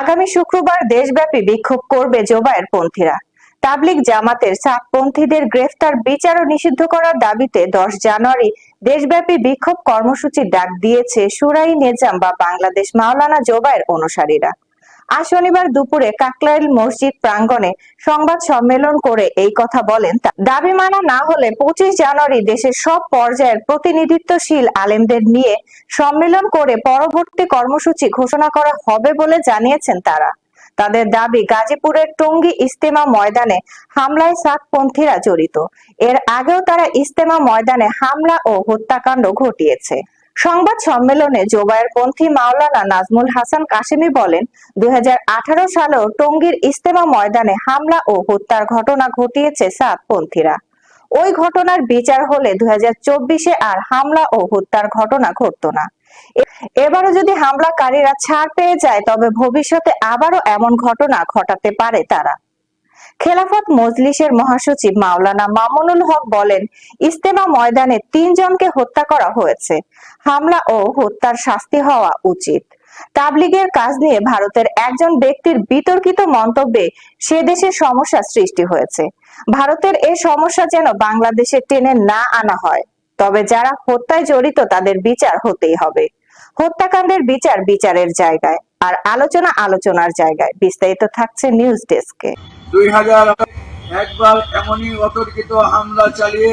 আগামী শুক্রবার দেশব্যাপী বিক্ষোভ করবে জোবায়ের পন্থীরা। তাবলিক জামাতের সাপপন্থীদের গ্রেফতার বিচার ও নিষিদ্ধ করার দাবিতে দশ জানুয়ারি দেশব্যাপী বিক্ষোভ কর্মসূচির ডাক দিয়েছে সুরাই নেজাম বা বাংলাদেশ মাওলানা জোবায়ের অনুসারীরা। আজ শনিবার দুপুরে কাকলাইল মসজিদ প্রাঙ্গণে সংবাদ সম্মেলন করে এই কথা বলেন দাবি মানা না হলে পঁচিশ জানুয়ারি দেশের সব পর্যায়ের প্রতিনিধিত্বশীল আলেমদের নিয়ে সম্মেলন করে পরবর্তী কর্মসূচি ঘোষণা করা হবে বলে জানিয়েছেন তারা। তাদের দাবি, গাজীপুরের টঙ্গী ইস্তেমা ময়দানে হামলায় সাতপন্থীরা জড়িত। এর আগেও তারা ইস্তেমা ময়দানে হামলা ও হত্যাকাণ্ড ঘটিয়েছে। সংবাদ সম্মেলনে জোবায়ের পন্থী মাওলানা নাজমুল হাসান কাশেমি বলেন, দুই সালেও টঙ্গীর ইস্তেমা ময়দানে হামলা ও হত্যার ঘটনা ঘটিয়েছে সাতপন্থীরা ওই ঘটনার বিচার হলে দুই আর হামলা ও হত্যার ঘটনা ঘটতো না। এবারও যদি হামলাকারীরা ছাড় পেয়ে যায়, তবে ভবিষ্যতে আবারও এমন ঘটনা ঘটাতে পারে তারা। খেলাফত মজলিসের মহাসচিব মাওলানা মামুনুল হক বলেন ইস্তেমা ময়দানে তিনজনকে হত্যা করা হয়েছে। হামলা ও হত্যার শাস্তি হওয়া উচিত। তাবলিগের কাজ নিয়ে ভারতের একজন ব্যক্তির বিতর্কিত মন্তব্যে সে দেশে সমস্যা সৃষ্টি হয়েছে। ভারতের এই সমস্যা যেন বাংলাদেশে টেনে না আনা হয়, তবে যারা হত্যায় জড়িত তাদের বিচার হতেই হবে। হত্যাকাণ্ডের বিচার বিচারের জায়গায়, আর আলোচনা আলোচনার জায়গায়। বিস্তারিত থাকছে নিউজ ডেস্কে। একবার এমনই অতর্কিত হামলা চালিয়ে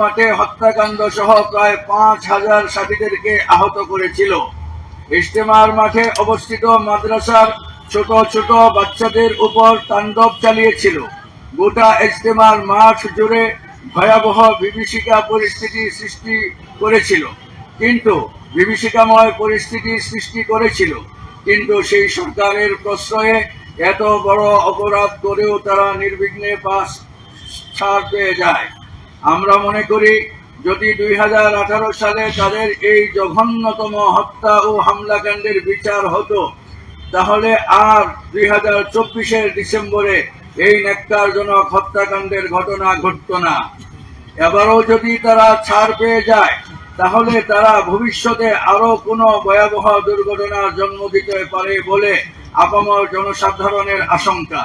মাঠে হত্যাকাণ্ড সহ প্রায় পাঁচ হাজার সাথীদেরকে আহত করেছিল। মাঠে অবস্থিত মাদ্রাসার ছোট ছোট বাচ্চাদের উপর তাণ্ডব চালিয়েছিল। গোটা ইজতেমার মাঠ জুড়ে ভয়াবহ বিভীষিকা পরিস্থিতি সৃষ্টি করেছিল। কিন্তু বিভীষিকাময় পরিস্থিতি সৃষ্টি করেছিল। কিন্তু সেই সরকারের প্রশ্রয়ে এত বড় অপরাধ করেও তারা নির্বিঘ্নে পাস ছাড় পেয়ে যায়। আমরা মনে করি, যদি দুই হাজার আঠারো সালে তাদের এই জঘন্যতম হত্যা ও হামলাকাণ্ডের বিচার হতো, তাহলে আর দুই হাজার চব্বিশের ডিসেম্বরে এই ন্যাক্কারজনক হত্যাকাণ্ডের ঘটনা ঘটত না। এবারও যদি তারা ছাড় পেয়ে যায়, তাহলে তারা ভবিষ্যতে আরও কোনো ভয়াবহ দুর্ঘটনার জন্ম দিতে পারে বলে আপামর জনসাধারণের আশঙ্কা।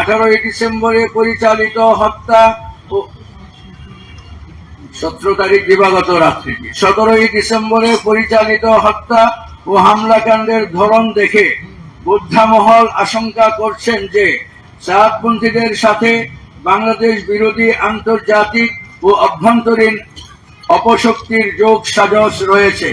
আঠারোই ডিসেম্বরে পরিচালিত হত্যা ও সতেরো তারিখ দিবাগত রাত্রি সতেরোই ডিসেম্বরে পরিচালিত হত্যা ও হামলাকাণ্ডের ধরন দেখে বুদ্ধামহল আশঙ্কা করছেন যে সাতপন্থীদের সাথে বাংলাদেশ বিরোধী আন্তর্জাতিক ও অভ্যন্তরীণ অপশক্তির যোগ সাজস রয়েছে।